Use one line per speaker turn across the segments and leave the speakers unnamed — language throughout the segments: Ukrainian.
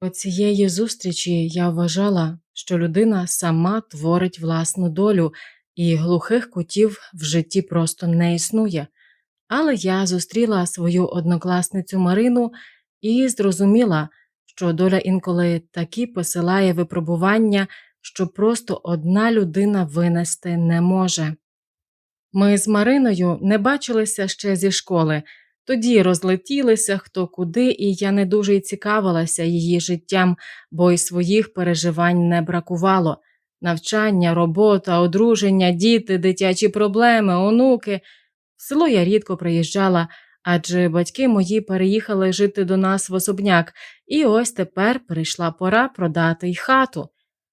Оцієї зустрічі я вважала, що людина сама творить власну долю, і глухих кутів в житті просто не існує. Але я зустріла свою однокласницю Марину і зрозуміла, що доля інколи такі посилає випробування, що просто одна людина винести не може. Ми з Мариною не бачилися ще зі школи, тоді розлетілися хто куди, і я не дуже й цікавилася її життям, бо й своїх переживань не бракувало. Навчання, робота, одруження, діти, дитячі проблеми, онуки. В село я рідко приїжджала, адже батьки мої переїхали жити до нас в особняк, і ось тепер прийшла пора продати й хату.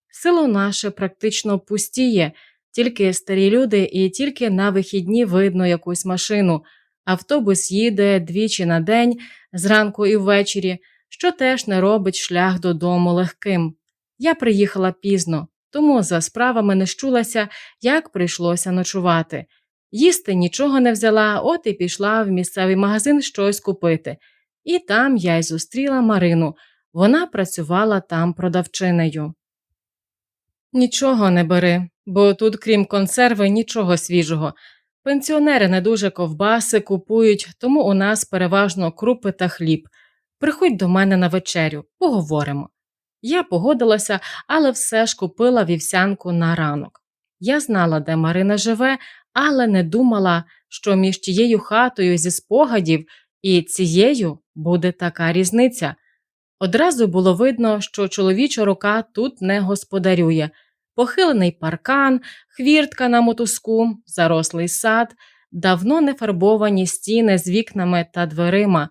Село наше практично пустіє, тільки старі люди і тільки на вихідні видно якусь машину. Автобус їде двічі на день, зранку і ввечері, що теж не робить шлях додому легким. Я приїхала пізно, тому за справами не щулася, як прийшлося ночувати. Їсти нічого не взяла, от і пішла в місцевий магазин щось купити. І там я й зустріла Марину. Вона працювала там продавчинею. Нічого не бери, бо тут, крім консерви, нічого свіжого. Пенсіонери не дуже ковбаси купують, тому у нас переважно крупи та хліб. Приходь до мене на вечерю, поговоримо. Я погодилася, але все ж купила вівсянку на ранок. Я знала, де Марина живе, але не думала, що між тією хатою зі спогадів і цією буде така різниця. Одразу було видно, що чоловіча рука тут не господарює похилений паркан, хвіртка на мотузку, зарослий сад, давно не фарбовані стіни з вікнами та дверима.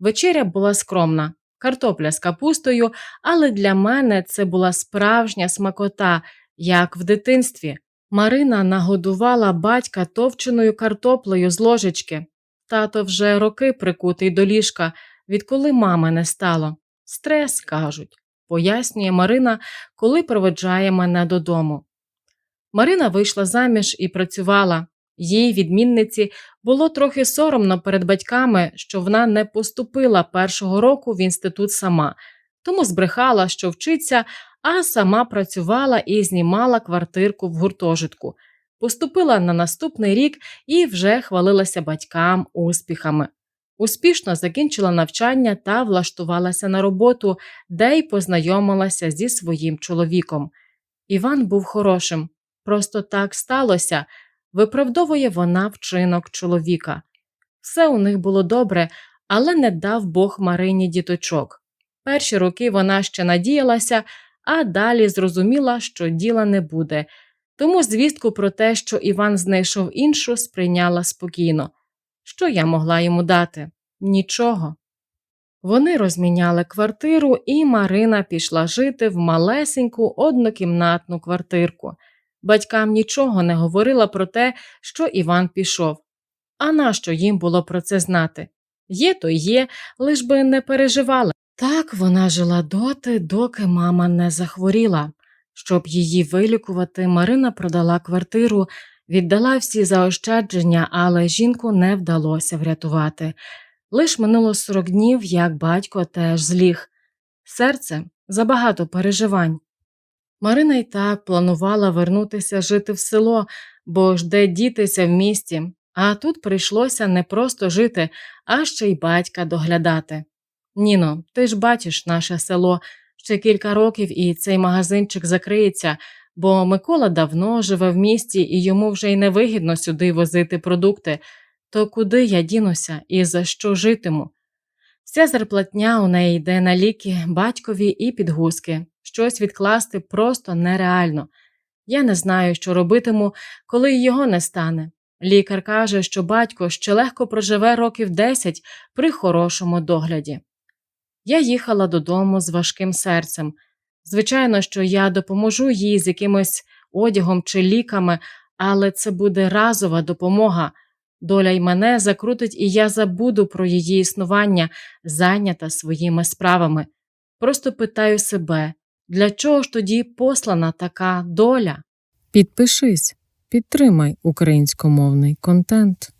Вечеря була скромна, картопля з капустою, але для мене це була справжня смакота, як в дитинстві. Марина нагодувала батька товченою картоплею з ложечки. Тато вже роки прикутий до ліжка, відколи мами не стало. Стрес, кажуть пояснює Марина, коли проведжає мене додому. Марина вийшла заміж і працювала. Їй, відмінниці, було трохи соромно перед батьками, що вона не поступила першого року в інститут сама, тому збрехала, що вчиться, а сама працювала і знімала квартирку в гуртожитку. Поступила на наступний рік і вже хвалилася батькам успіхами. Успішно закінчила навчання та влаштувалася на роботу, де й познайомилася зі своїм чоловіком. Іван був хорошим, просто так сталося, виправдовує вона вчинок чоловіка. Все у них було добре, але не дав Бог Марині діточок. Перші роки вона ще надіялася, а далі зрозуміла, що діла не буде. Тому звістку про те, що Іван знайшов іншу, сприйняла спокійно. Що я могла йому дати? Нічого. Вони розміняли квартиру, і Марина пішла жити в малесеньку однокімнатну квартирку. Батькам нічого не говорила про те, що Іван пішов. А нащо їм було про це знати? Є, то є, лиш би не переживали. Так вона жила доти, доки мама не захворіла. Щоб її вилікувати, Марина продала квартиру, віддала всі заощадження, але жінку не вдалося врятувати. Лиш минуло сорок днів, як батько теж зліг. Серце забагато переживань. Марина й так планувала вернутися жити в село, бо ж де дітися в місті, а тут прийшлося не просто жити, а ще й батька доглядати. Ніно, ти ж бачиш наше село ще кілька років і цей магазинчик закриється, бо Микола давно живе в місті і йому вже й невигідно сюди возити продукти. То куди я дінуся і за що житиму? Вся зарплатня у неї йде на ліки, батькові і підгузки. Щось відкласти просто нереально. Я не знаю, що робитиму, коли його не стане. Лікар каже, що батько ще легко проживе років 10 при хорошому догляді. Я їхала додому з важким серцем. Звичайно, що я допоможу їй з якимось одягом чи ліками, але це буде разова допомога. Доля й мене закрутить, і я забуду про її існування, зайнята своїми справами. Просто питаю себе, для чого ж тоді послана така доля?
Підпишись, підтримай українськомовний контент.